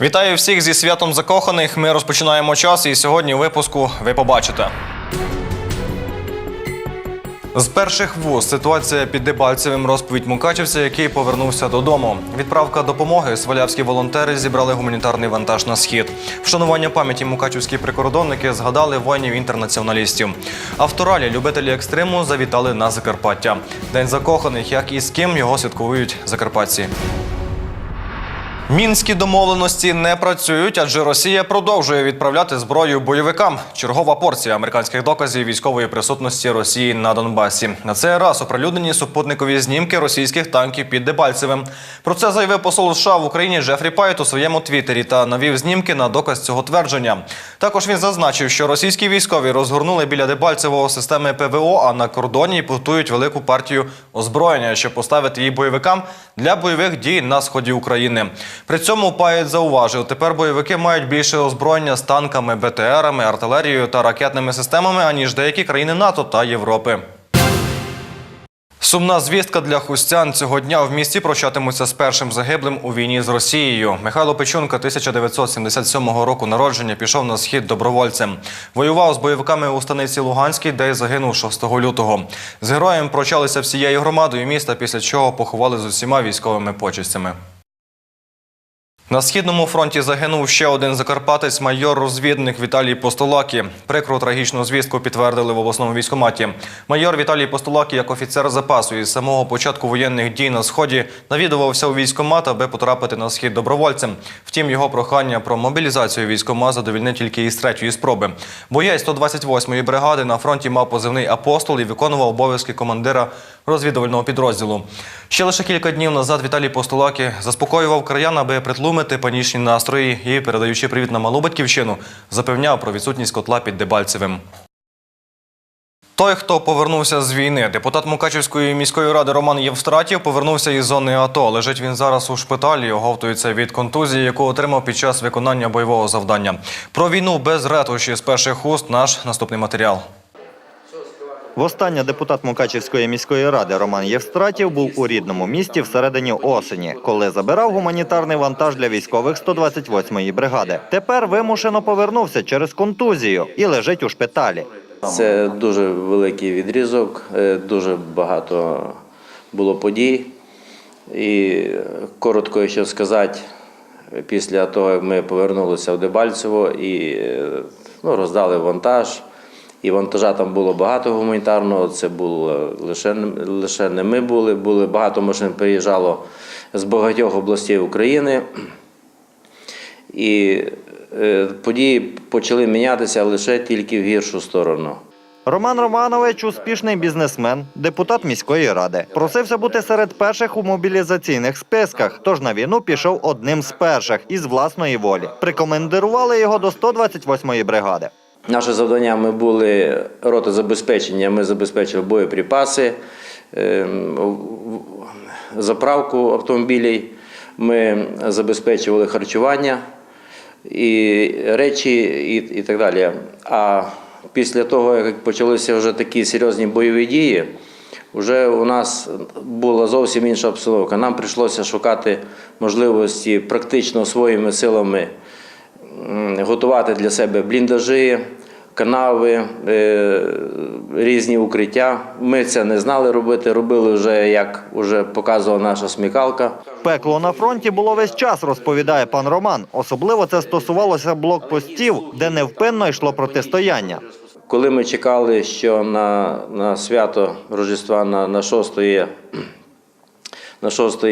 Вітаю всіх зі святом закоханих. Ми розпочинаємо час, і сьогодні випуску ви побачите. З перших вуз ситуація під Дебальцевим розповідь Мукачівця, який повернувся додому. Відправка допомоги свалявські волонтери зібрали гуманітарний вантаж на схід. Вшанування пам'яті мукачівські прикордонники згадали воїнів інтернаціоналістів. Авторалі, любителі екстриму, завітали на Закарпаття. День закоханих, як і з ким його святкують закарпатці. Мінські домовленості не працюють, адже Росія продовжує відправляти зброю бойовикам. Чергова порція американських доказів військової присутності Росії на Донбасі. На цей раз оприлюднені супутникові знімки російських танків під Дебальцевим. Про це заявив посол США в Україні Джефрі Пайт у своєму твіттері та навів знімки на доказ цього твердження. Також він зазначив, що російські військові розгорнули біля Дебальцевого системи ПВО, а на кордоні готують велику партію озброєння, щоб поставити її бойовикам для бойових дій на сході України. При цьому Паєт зауважив, тепер бойовики мають більше озброєння з танками, БТРами, артилерією та ракетними системами, аніж деякі країни НАТО та Європи. Сумна звістка для хустян цього дня в місті прощатимуться з першим загиблим у війні з Росією. Михайло Печунка 1977 року народження пішов на схід добровольцем. Воював з бойовиками у станиці Луганській, де й загинув 6 лютого. З героєм прощалися всією громадою міста, після чого поховали з усіма військовими почестями. На східному фронті загинув ще один закарпатець, майор-розвідник Віталій Постолакі. Прикру трагічну звістку підтвердили в обласному військкоматі. Майор Віталій Постолакі, як офіцер запасу із самого початку воєнних дій на сході, навідувався у військкомат, аби потрапити на схід добровольцем. Втім, його прохання про мобілізацію військкома задовільнив тільки із третьої спроби. Боєць 128-ї бригади на фронті мав позивний апостол і виконував обов'язки командира розвідувального підрозділу. Ще лише кілька днів назад Віталій Постолакі заспокоював краян, аби притлумити панічні настрої і, передаючи привіт на малу батьківщину, запевняв про відсутність котла під Дебальцевим. Той, хто повернувся з війни, депутат Мукачівської міської ради Роман Євстратів повернувся із зони АТО. Лежить він зараз у шпиталі, оговтується від контузії, яку отримав під час виконання бойового завдання. Про війну без ретуші з перших уст наш наступний матеріал. Востаннє депутат Мукачівської міської ради Роман Євстратів був у рідному місті всередині осені, коли забирав гуманітарний вантаж для військових 128-ї бригади. Тепер вимушено повернувся через контузію і лежить у шпиталі. Це дуже великий відрізок, е, дуже багато було подій. І коротко, якщо сказати, після того, як ми повернулися в Дебальцево і е, ну, роздали вантаж, і вантажа там було багато гуманітарного, це було лише, лише не ми були, були багато машин приїжджало з багатьох областей України. І е, події почали мінятися лише тільки в гіршу сторону. Роман Романович успішний бізнесмен, депутат міської ради. Просився бути серед перших у мобілізаційних списках, тож на війну пішов одним з перших із власної волі. Прикомендирували його до 128-ї бригади. Наше завдання ми були рота забезпечення. Ми забезпечили боєприпаси, ем, заправку автомобілів. Ми забезпечували харчування і речі, і, і так далі. А після того, як почалися вже такі серйозні бойові дії, вже у нас була зовсім інша обстановка. Нам прийшлося шукати можливості практично своїми силами готувати для себе бліндажі, канави, е, різні укриття. Ми це не знали робити, робили вже, як вже показувала наша смікалка. Пекло на фронті було весь час, розповідає пан Роман. Особливо це стосувалося блокпостів, де невпинно йшло протистояння. Коли ми чекали, що на, на свято Рождества на, на 6, на 6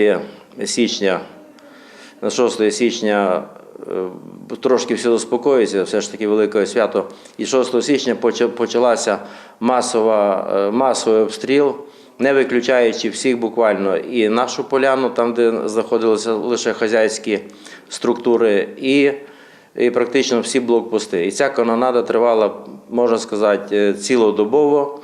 січня, на 6 січня трошки все заспокоїться, все ж таки велике свято. І 6 січня почалася масова, е, масовий обстріл, не виключаючи всіх буквально і нашу поляну, там, де знаходилися лише хазяйські структури, і і практично всі блокпости. І ця канонада тривала, можна сказати, е, цілодобово,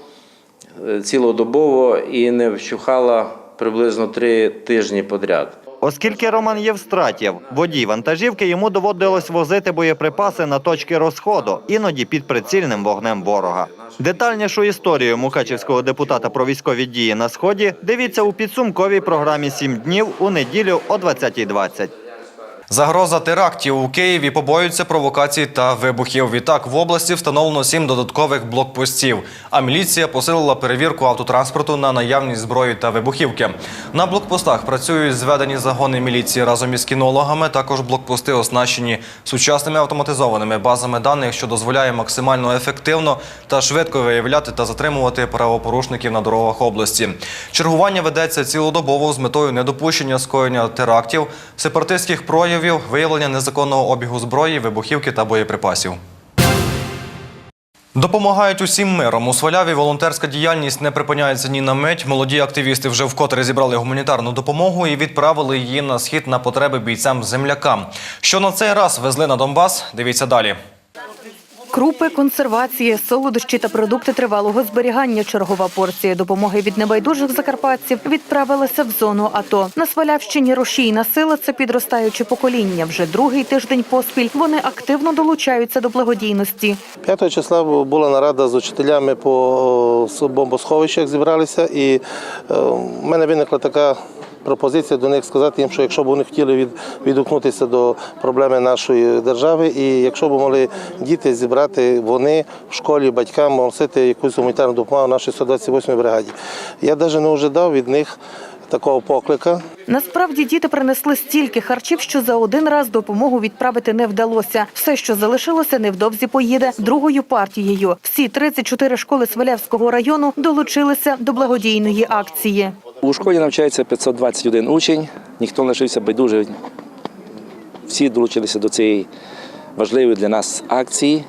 е, цілодобово і не вщухала приблизно три тижні подряд. Оскільки Роман Євстратєв, водій вантажівки, йому доводилось возити боєприпаси на точки розходу, іноді під прицільним вогнем ворога. Детальнішу історію мукачівського депутата про військові дії на сході дивіться у підсумковій програмі «7 днів у неділю о 20.20. Загроза терактів у Києві побоюються провокацій та вибухів. Відтак в області встановлено сім додаткових блокпостів. А міліція посилила перевірку автотранспорту на наявність зброї та вибухівки. На блокпостах працюють зведені загони міліції разом із кінологами. Також блокпости оснащені сучасними автоматизованими базами даних, що дозволяє максимально ефективно та швидко виявляти та затримувати правопорушників на дорогах області. Чергування ведеться цілодобово з метою недопущення скоєння терактів, сепаратистських проявів, виявлення незаконного обігу зброї, вибухівки та боєприпасів. Допомагають усім миром. У Сваляві волонтерська діяльність не припиняється ні на мить. Молоді активісти вже вкотре зібрали гуманітарну допомогу і відправили її на схід на потреби бійцям-землякам. Що на цей раз везли на Донбас? Дивіться далі. Крупи, консервації, солодощі та продукти тривалого зберігання. Чергова порція допомоги від небайдужих закарпатців відправилася в зону АТО. На Свалявщині рушійна сила це підростаюче покоління. Вже другий тиждень поспіль вони активно долучаються до благодійності. 5 числа була нарада з учителями по бомбосховищах, зібралися, і е, в мене виникла така пропозиція до них сказати їм, що якщо б вони хотіли від, відгукнутися до проблеми нашої держави, і якщо б могли діти зібрати вони в школі батькам носити якусь гуманітарну допомогу нашій 128 бригаді. Я навіть не ожидав від них такого поклика. Насправді діти принесли стільки харчів, що за один раз допомогу відправити не вдалося. Все, що залишилося, невдовзі поїде другою партією. Всі 34 школи Свалявського району долучилися до благодійної акції. У школі навчається 521 учень, ніхто не лишився байдужий. Всі долучилися до цієї важливої для нас акції.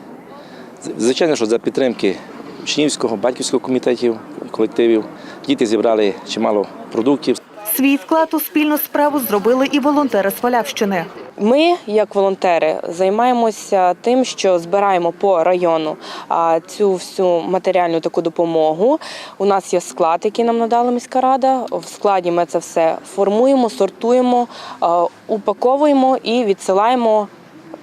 Звичайно, що за підтримки учнівського, батьківського комітетів, колективів діти зібрали чимало продуктів. Свій вклад у спільну справу зробили і волонтери Свалявщини. Ми, як волонтери, займаємося тим, що збираємо по району а, цю всю матеріальну таку допомогу. У нас є склад, який нам надала міська рада. В складі ми це все формуємо, сортуємо, упаковуємо і відсилаємо.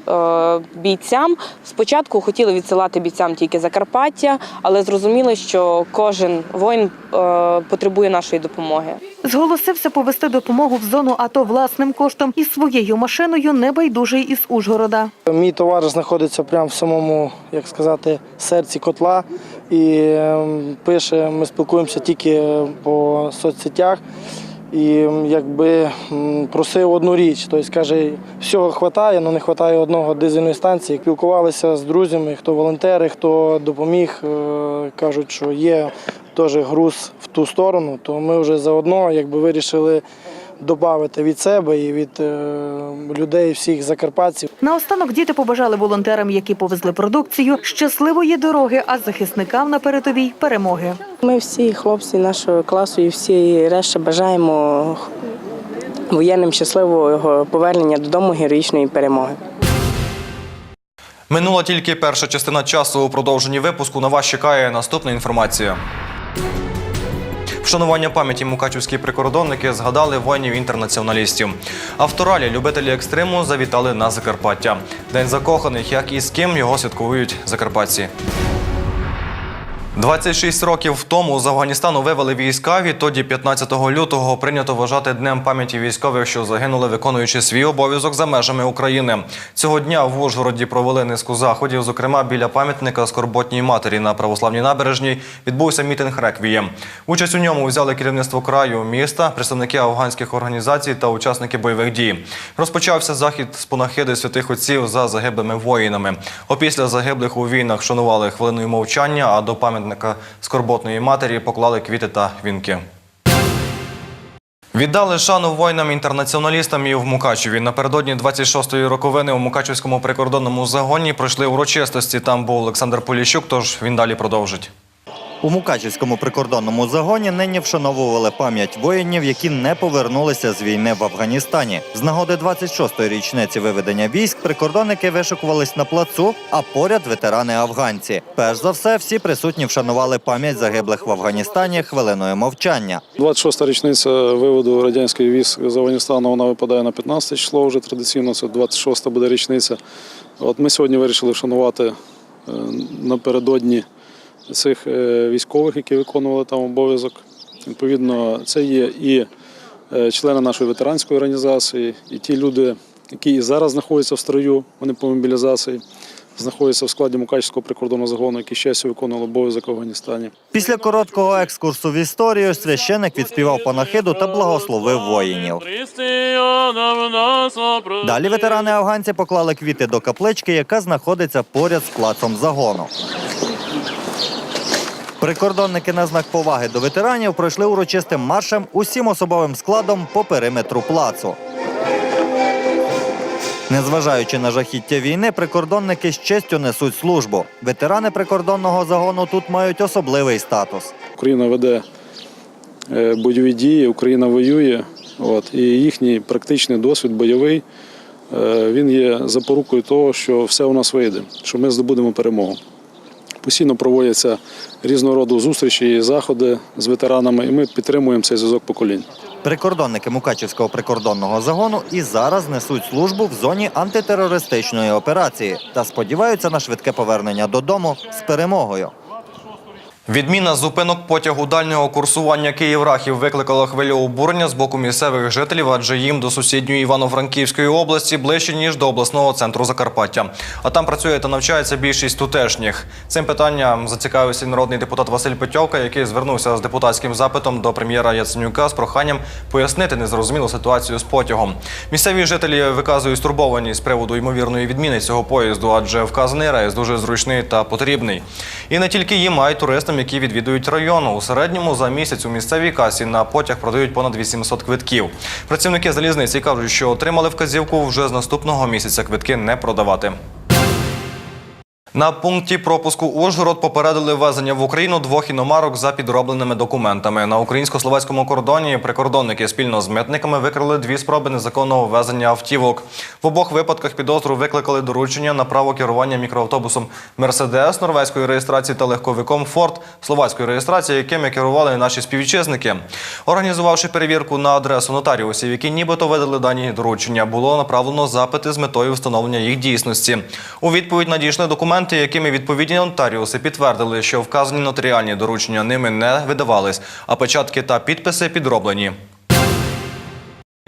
Е, Бійцям спочатку хотіли відсилати бійцям тільки Закарпаття, але зрозуміли, що кожен воїн е, потребує нашої допомоги. Зголосився повести допомогу в зону АТО власним коштом і своєю машиною небайдужий із Ужгорода. Мій товариш знаходиться прямо в самому, як сказати, серці котла і ем, пише, ми спілкуємося тільки по соцсетях. І якби просив одну річ, тобто каже, всього вистачає, але не вистачає одного дизельної станції. Спілкувалися з друзями, хто волонтери, хто допоміг. е, Кажуть, що є теж груз в ту сторону, то ми вже заодно якби вирішили додати від себе і від е, людей всіх закарпатців. Наостанок діти побажали волонтерам, які повезли продукцію, щасливої дороги, а захисникам на передовій перемоги. Ми всі хлопці нашого класу і всі решта бажаємо воєнним щасливого повернення додому героїчної перемоги. Минула тільки перша частина часу у продовженні випуску. На вас чекає наступна інформація. Вшанування пам'яті мукачівські прикордонники згадали воїнів-інтернаціоналістів. Авторалі любителі екстриму завітали на Закарпаття. День закоханих, як і з ким його святкують закарпатці. 26 років тому з Афганістану вивели війська. Відтоді, 15 лютого, прийнято вважати днем пам'яті військових, що загинули, виконуючи свій обов'язок за межами України. Цього дня в Ужгороді провели низку заходів. Зокрема, біля пам'ятника скорботній матері на православній набережній відбувся мітинг реквієм. Участь у ньому взяли керівництво краю, міста, представники афганських організацій та учасники бойових дій. Розпочався захід з панахиди святих отців за загиблими воїнами. Опісля загиблих у війнах шанували хвилиною мовчання, а до пам'ятника скорботної матері поклали квіти та вінки. Віддали шану воїнам-інтернаціоналістам і в Мукачеві. Напередодні 26-ї роковини у Мукачевському прикордонному загоні пройшли урочистості. Там був Олександр Поліщук, тож він далі продовжить. У Мукачівському прикордонному загоні нині вшановували пам'ять воїнів, які не повернулися з війни в Афганістані. З нагоди 26-ї річниці виведення військ прикордонники вишикувались на плацу, а поряд ветерани афганці. Перш за все, всі присутні вшанували пам'ять загиблих в Афганістані хвилиною мовчання. 26-та річниця виводу радянських військ з Афганістану вона випадає на 15 число вже традиційно, це 26-та буде річниця. От ми сьогодні вирішили вшанувати е, напередодні цих е, військових, які виконували там обов'язок. Відповідно, це є і е, члени нашої ветеранської організації, і ті люди, які і зараз знаходяться в строю, вони по мобілізації, знаходяться в складі Мукачівського прикордонного загону, ще сьогодні виконували обов'язок в Афганістані. Після короткого екскурсу в історію священик відспівав панахиду та благословив воїнів. Далі ветерани афганці поклали квіти до каплички, яка знаходиться поряд з плацом загону. Прикордонники на знак поваги до ветеранів пройшли урочистим маршем усім особовим складом по периметру плацу. Незважаючи на жахіття війни, прикордонники з честю несуть службу. Ветерани прикордонного загону тут мають особливий статус. Україна веде е, бойові дії, Україна воює. От, і їхній практичний досвід бойовий е, він є запорукою того, що все у нас вийде, що ми здобудемо перемогу. Постійно проводяться різного роду зустрічі і заходи з ветеранами, і ми підтримуємо цей зв'язок поколінь. Прикордонники Мукачівського прикордонного загону і зараз несуть службу в зоні антитерористичної операції та сподіваються на швидке повернення додому з перемогою. Відміна зупинок потягу дальнього курсування Київ-Рахів викликала хвилю обурення з боку місцевих жителів, адже їм до сусідньої Івано-Франківської області ближче ніж до обласного центру Закарпаття. А там працює та навчається більшість тутешніх. Цим питанням зацікавився народний депутат Василь Петьовка, який звернувся з депутатським запитом до прем'єра Яценюка з проханням пояснити незрозумілу ситуацію з потягом. Місцеві жителі виказують стурбованість з приводу ймовірної відміни цього поїзду, адже вказаний рейс дуже зручний та потрібний. І не тільки їм, а й туристам, які відвідують район. У середньому за місяць у місцевій касі на потяг продають понад 800 квитків. Працівники залізниці кажуть, що отримали вказівку вже з наступного місяця квитки не продавати. На пункті пропуску Ужгород попередили ввезення в Україну двох іномарок за підробленими документами. На українсько-словацькому кордоні прикордонники спільно з митниками викрили дві спроби незаконного ввезення автівок. В обох випадках підозру викликали доручення на право керування мікроавтобусом Мерседес норвезької реєстрації та легковиком Форд словацької реєстрації, якими керували наші співвітчизники. Організувавши перевірку на адресу нотаріусів, які нібито видали дані доручення, було направлено запити з метою встановлення їх дійсності. У відповідь надійшли документи, якими відповідні нотаріуси підтвердили, що вказані нотаріальні доручення ними не видавались, а печатки та підписи підроблені.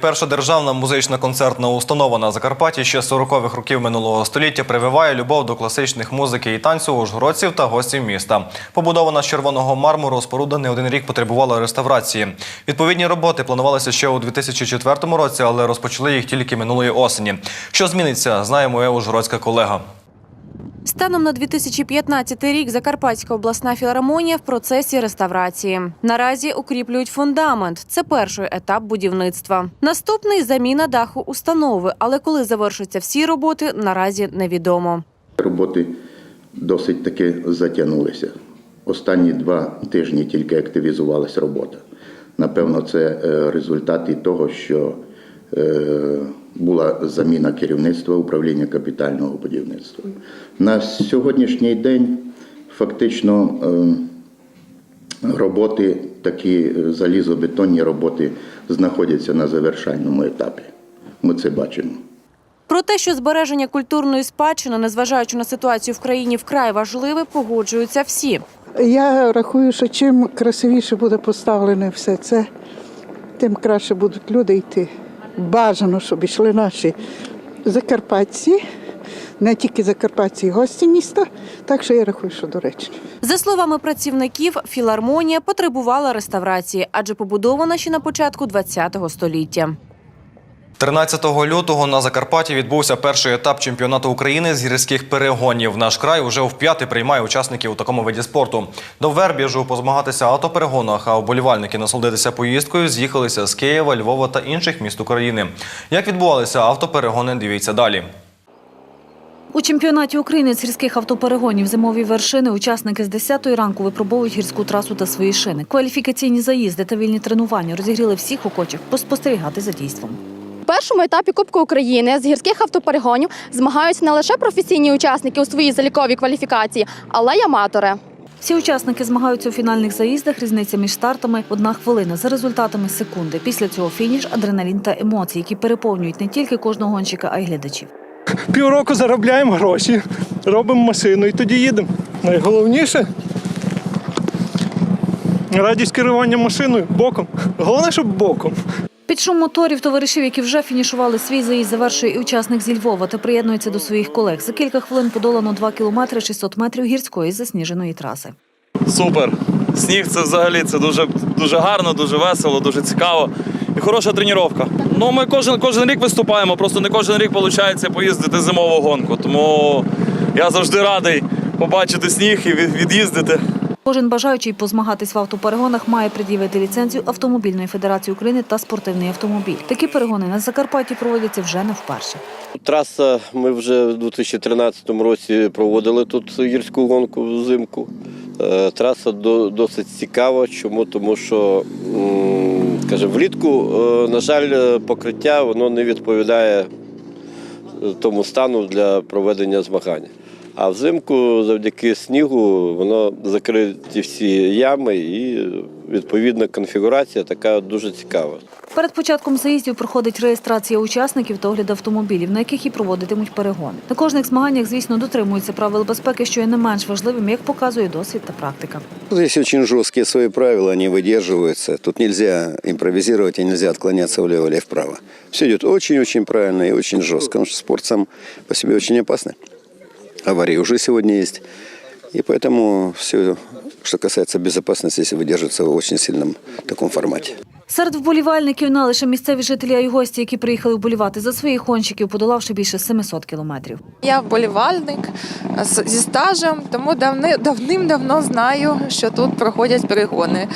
Перша державна музична концертна установа на Закарпатті ще з 40-х років минулого століття прививає любов до класичних музики і танцю ужгородців та гостів міста. Побудована з червоного мармуру, споруда не один рік потребувала реставрації. Відповідні роботи планувалися ще у 2004 році, але розпочали їх тільки минулої осені. Що зміниться, знає моя ужгородська колега. Станом на 2015 рік Закарпатська обласна філармонія в процесі реставрації. Наразі укріплюють фундамент. Це перший етап будівництва. Наступний заміна даху установи. Але коли завершаться всі роботи, наразі невідомо. Роботи досить таки затягнулися. Останні два тижні тільки активізувалася робота. Напевно, це е, результат і того, що е, була заміна керівництва управління капітального будівництва. На сьогоднішній день фактично е, роботи, такі е, залізобетонні роботи, знаходяться на завершальному етапі. Ми це бачимо. Про те, що збереження культурної спадщини, незважаючи на ситуацію в країні, вкрай важливе, погоджуються всі. Я рахую, що чим красивіше буде поставлене все це, тим краще будуть люди йти. Бажано, щоб йшли наші закарпатці, не тільки закарпатці, і гості міста. Так що я рахую, що доречно. За словами працівників, філармонія потребувала реставрації, адже побудована ще на початку ХХ століття. 13 лютого на Закарпатті відбувся перший етап чемпіонату України з гірських перегонів. Наш край уже вп'яте приймає учасників у такому виді спорту. До Вербіжу позмагатися автоперегонах, а вболівальники насолодитися поїздкою з'їхалися з Києва, Львова та інших міст України. Як відбувалися автоперегони, дивіться далі. У чемпіонаті України з гірських автоперегонів зимові вершини учасники з 10 ранку випробовують гірську трасу та свої шини. Кваліфікаційні заїзди та вільні тренування розігріли всіх охочих поспостерігати за дійством. У першому етапі Кубку України з гірських автоперегонів змагаються не лише професійні учасники у своїй заліковій кваліфікації, але й аматори. Всі учасники змагаються у фінальних заїздах. Різниця між стартами одна хвилина за результатами секунди. Після цього фініш, адреналін та емоції, які переповнюють не тільки кожного гонщика, а й глядачів. Півроку заробляємо гроші, робимо машину і тоді їдемо. Найголовніше радість керування машиною боком. Головне, щоб боком. Під шум моторів товаришів, які вже фінішували свій заїзд, завершує і учасник зі Львова та приєднується до своїх колег. За кілька хвилин подолано 2 кілометри 600 метрів гірської засніженої траси. Супер. Сніг це взагалі це дуже, дуже гарно, дуже весело, дуже цікаво. І хороша тренування. Ну, ми кожен, кожен рік виступаємо, просто не кожен рік виходить поїздити зимову гонку. Тому я завжди радий побачити сніг і від- від'їздити. Кожен бажаючий позмагатись в автоперегонах має пред'явити ліцензію Автомобільної федерації України та спортивний автомобіль. Такі перегони на Закарпатті проводяться вже не вперше. Траса ми вже в 2013 році проводили тут гірську гонку взимку. Е, Траса досить цікава. Чому? Тому що скажімо, влітку, е, на жаль, покриття воно не відповідає е, тому стану для проведення змагань. А взимку завдяки снігу воно закриті всі ями і відповідна конфігурація така дуже цікава. Перед початком заїздів проходить реєстрація учасників та огляд автомобілів, на яких і проводитимуть перегони. На кожних змаганнях, звісно, дотримуються правил безпеки, що є не менш важливим, як показує досвід та практика. Здесь очень жесткие свои правила, они выдерживаются. Тут нельзя импровизировать и нельзя отклоняться влево или вправо. Все идет очень-очень правильно и очень жестко, потому что спорт сам по себе очень опасный. Аварии уже сегодня есть. И поэтому все, что касается безопасности, здесь выдерживается в очень сильном таком формате. Серед вболівальників не лише місцеві жителі, а й гості, які приїхали вболівати за своїх гонщиків, подолавши більше 700 кілометрів. Я вболівальник з- зі стажем, тому давни, давним-давно знаю, що тут проходять перегони.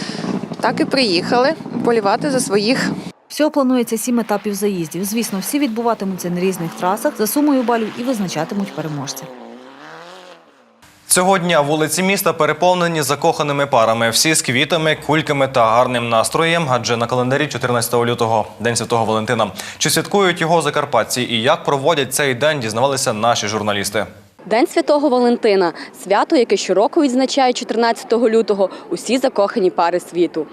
Так і приїхали вболівати за своїх. Всього планується сім етапів заїздів. Звісно, всі відбуватимуться на різних трасах за сумою балів і визначатимуть переможця. Цього дня вулиці міста переповнені закоханими парами. Всі з квітами, кульками та гарним настроєм, адже на календарі 14 лютого День Святого Валентина. Чи святкують його закарпатці і як проводять цей день, дізнавалися наші журналісти. День Святого Валентина свято, яке щороку відзначає 14 лютого усі закохані пари світу.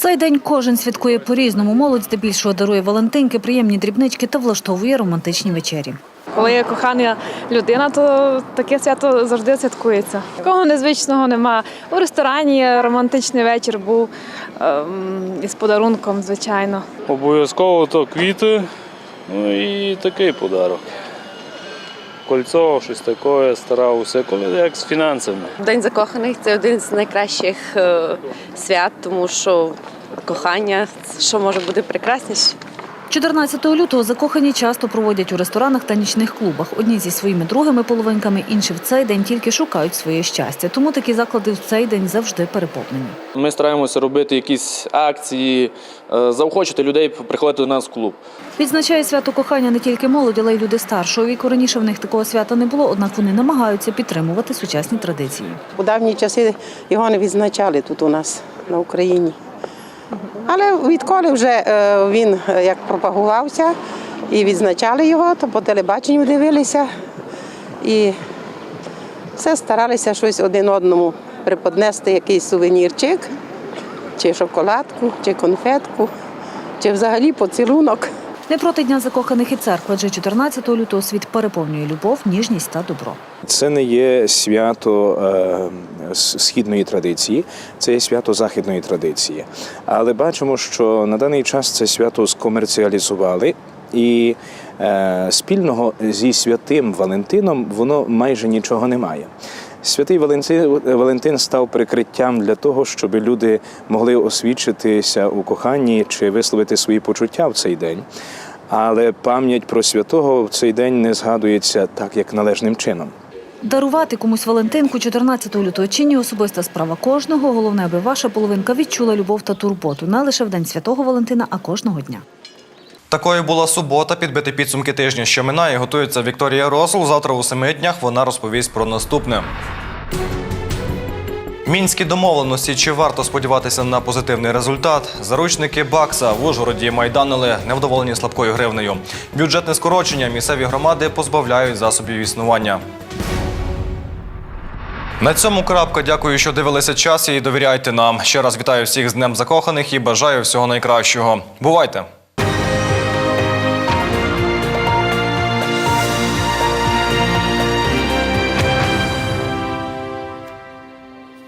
Цей день кожен святкує по-різному. Молодь здебільшого дарує Валентинки, приємні дрібнички та влаштовує романтичні вечері. Коли є кохана людина, то таке свято завжди святкується. Такого незвичного нема. У ресторані романтичний вечір був ем, із подарунком, звичайно. Обов'язково то квіти, ну і такий подарок. Кольцо, щось таке, стара, усе, коли як з фінансами. День закоханих це один з найкращих е, свят, тому що кохання, що може бути прекрасніше. 14 лютого закохані часто проводять у ресторанах та нічних клубах. Одні зі своїми другими половинками, інші в цей день тільки шукають своє щастя. Тому такі заклади в цей день завжди переповнені. Ми стараємося робити якісь акції, е, заохочити людей приходити до нас в клуб. Відзначає свято кохання не тільки молодь, але й люди старшого віку. Раніше в них такого свята не було, однак вони намагаються підтримувати сучасні традиції. У давні часи його не відзначали тут у нас на Україні. Але відколи вже е, він е, як пропагувався і відзначали його, то по телебаченню дивилися і все старалися щось один одному приподнести, якийсь сувенірчик, чи шоколадку, чи конфетку, чи взагалі поцілунок. Не проти дня закоханих і церкви, адже 14 лютого світ переповнює любов, ніжність та добро. Це не є свято е, східної традиції, це є свято західної традиції. Але бачимо, що на даний час це свято скомерціалізували. І е, спільного зі святим Валентином воно майже нічого не має. Святий Валентин, Валентин став прикриттям для того, щоб люди могли освідчитися у коханні чи висловити свої почуття в цей день. Але пам'ять про святого в цей день не згадується так, як належним чином. Дарувати комусь Валентинку 14 лютого чи ні особиста справа кожного. Головне, аби ваша половинка відчула любов та турботу не лише в день святого Валентина, а кожного дня. Такою була субота. Підбити підсумки тижня, що минає. Готується Вікторія Росул. Завтра у семи днях вона розповість про наступне. Мінські домовленості. Чи варто сподіватися на позитивний результат? Заручники Бакса в Ужгороді майданили невдоволені слабкою гривнею. Бюджетне скорочення місцеві громади позбавляють засобів існування. На цьому крапка. Дякую, що дивилися час і довіряйте нам. Ще раз вітаю всіх з Днем закоханих і бажаю всього найкращого. Бувайте!